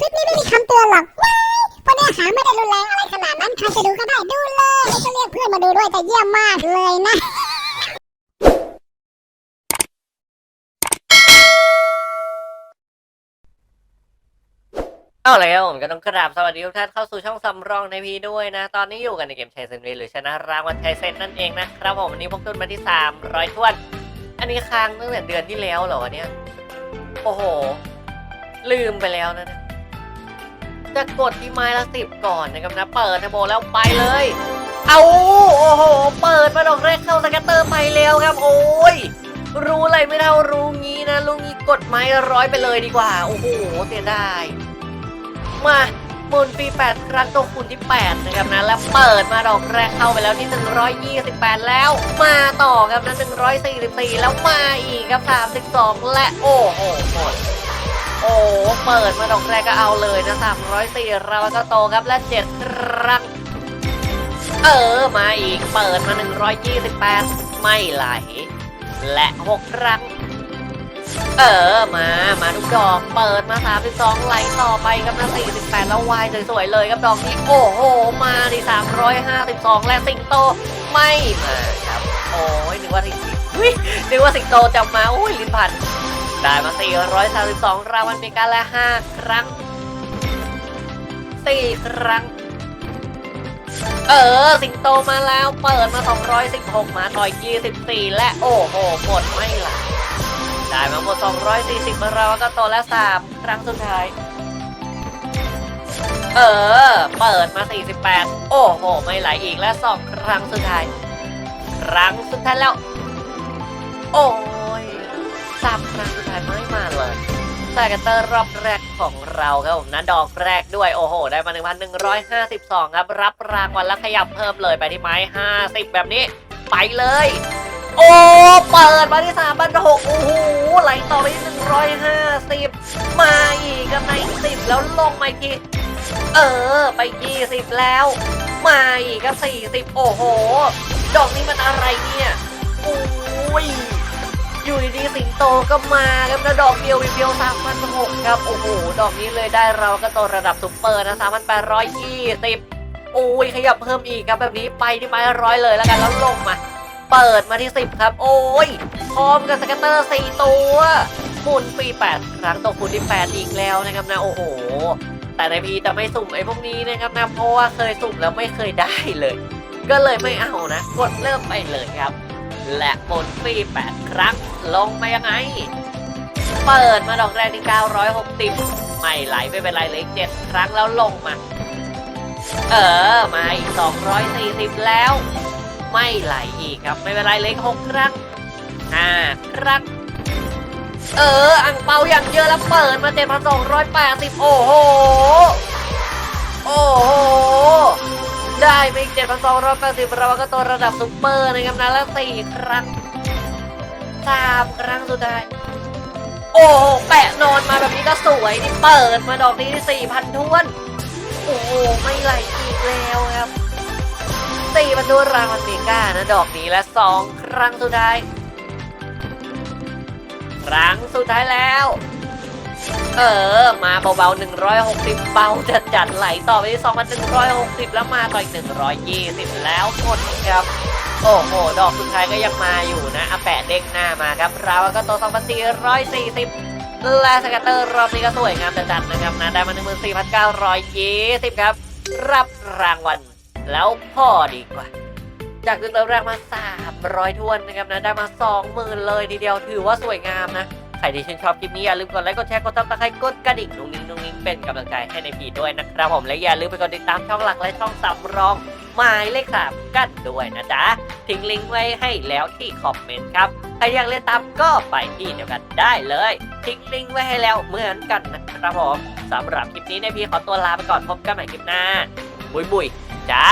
คลิปนี้ไม่มีคำเตือนหรอกว้ายเพราะเนื้อหาไม่ได้รุนแรงอะไรขนาดนั้นใครจะดูก็ได้ดูเลยแล้วก็เรียกเพื่อนมาดูด้วยแต่เยี่ยมมากเลยนะ เอาเลยครับผมก็ต้องกราบสวัสดีทุกท่านเข้าสู่ช่องสำรองในพีด้วยนะ ตอนนี้อยู่กันในเกมชัยเซนวีหรือชนะรางวัลชัยเซนนั่นเองนะครับผมวันนี้พกตุนมาที่ 300ท้วน อันนี้ค้างตั้งแต่เดือนที่แล้วเหรอวะเนี่ยโอ้โห ลืมไปแล้วนะเนี่ย จะกดที่ไม้ละสิบก่อนนะครับนะ เปิดเทโบแล้วไปเลย เอาโอ้โห เปิดมาดอกแรกเข้าสกัตเตอร์ไปแล้วครับ โอ้ย รู้อะไรไม่เท่ารู้งี้นะรู้งี้กดไม้ร้อยไปเลยดีกว่า โอ้โหเสียดายมาหมุนปี 8 ครั้งตัวคูณที่ 8 นะครับนะ แล้วเปิดมาดอกแรกเข้าไปแล้วที่ 128 แล้ว มาต่อครับนะ144 แล้วมาอีกครับ 32 และโอ้โหหมด โอ้เปิดมาดอกแรกก็เอาเลยนะ304เราก็โตครับและ7ครั้งเออมาอีกเปิดมา128ไม่ไหล และ6ครั้งเออมามาทุกดอกเปิดมา32ไหลต่อไปครับนะ48แล้ววายสวยๆเลยครับดอกนี้โอ้โหมาดิ352และสิงโตไม่มาครับโอ้ยนึกว่าสิงโตอุ๊ยนึกว่าสิงโตจะมาอุ้ยลิ้นพัน ได้มา 432 รางวัลเมกาและ 5 ครั้ง 4 ครั้ง เออ สิงโตมาแล้ว เปิดมา 216 มาต่อย 24 และโอ้โหหมดไม่ไหลได้มาหมด 240 มาเราก็โตแล้ว3ครั้งสุดท้าย เออ เปิดมา 48 โอ้โห ไม่ไหลอีกและ 2 ครั้งสุดท้าย ครั้งสุดท้ายแล้ว โอ้ สามครั้งสุดท้ายไม่มาเลยสายกันเตอร์รอบแรกของเราครับผมนะดอกแรกด้วยโอ้โห ได้มา 1,152 ครับ รับรางวัลแล้วขยับเพิ่มเลยไปที่ไม้ 50 แบบนี้ ไปเลย โอ้ เปิดมาที่สามพันหกโอ้โหไหลต่อไปที่หนึ่งร้อยห้าสิบมาอีกกับในสิบแล้วลงมาอีกทีเออ ไปยี่สิบแล้ว มาอีกกับสี่สิบโอ้โห ดอกนี้มันอะไรเนี่ย โอ้ย อยู่ดีๆสิงโตก็มาครับแล้วดอกเดียวเดียวสามพันหกครับ โอ้โห ดอกนี้เลยได้เราก็โตระดับซุปเปอร์นะสามพันแปดร้อยยี่สิบโอ้ยขยับเพิ่มอีกครับแบบนี้ไปที่ไม้ร้อยเลยแล้วกันแล้วลงมา เปิดมาที่10ครับ โอ้ยพร้อมกับสแกตเตอร์4ตัวหมุนปี8ครั้งตกคูณที่8อีกแล้วนะครับนะโอ้โหแต่ในพีจะไม่สุ่มไอ้พวกนี้นะครับนะเพราะว่าเคยสุ่มแล้วไม่เคยได้เลย ก็เลยไม่เอานะ กดเริ่มไปเลยครับ และหมุนปี8ครั้ง ลงมายังไง เปิดมาดอกแรกที่ 960 ไม่ไหลไม่เป็นไรเลยเจ็ดครั้งแล้วลงมา เออ มาอีก 240 แล้ว ไม่ไหลอีกครับไม่เป็นไรเล็กหกครั้งห้าครั้งเออ อังเปาอย่างเยอะแล้วเปิดมาเจ็ดพันสองร้อยแปดสิบโอ้โห โอ้โห ได้ไปอีเจ็ดพันสองร้อยแปดสิบเราก็ตัวระดับซุปเปอร์นะครับนะแล้วสี่ครั้งสามครั้งสุดท้าย โอ้แปะนอนมาแบบนี้ก็สวยนี่เปิดมาดอกนี้สี่พันทวน โอ้ไม่ไหลอีกแล้วครับสี่ประตูรางวัลเมก้านะดอกนี้และสองครั้งสุดท้าย ครั้งสุดท้ายแล้ว เออ มาเบาๆ 160 เบาจัดจัดไหลต่อไปที่ 2,160 แล้วมาต่ออีก 120 แล้วหมดครับ โอ้โห ดอกสุดท้ายก็ยังมาอยู่นะอาแปะเด้งหน้ามาครับเราก็โต2,440และสกัตเตอร์รอบนี้ก็สวยงามจัดๆนะครับนะได้มา 14,920 ครับ รับรางวัลแล้วพอดีกว่าจากเริ่มแรกมา 300ทวนนะครับนะได้มา 20,000 เลยทีเดียวถือว่าสวยงามนะ ใครที่ชื่นชอบคลิปนี้อย่าลืมกดไลค์กดแชร์กดซับสไครต์กดกระดิ่งนุ้งนิ้งนุ้งนิ้งเป็นกำลังใจให้ในพีด้วยนะครับผมและอย่าลืมไปกดติดตามช่องหลักและช่องสำรองหมายเลขสามกันด้วยนะจ๊ะทิ้งลิงก์ไว้ให้แล้วที่คอมเมนต์ครับใครอยากเล่นตามก็ไปที่เดียวกันได้เลย ทิ้งลิงก์ไว้ให้แล้วเหมือนกันนะครับผมสำหรับคลิปนี้ในพีขอตัวลาไปก่อนพบกันใหม่คลิปหน้าบุยบุยจ้า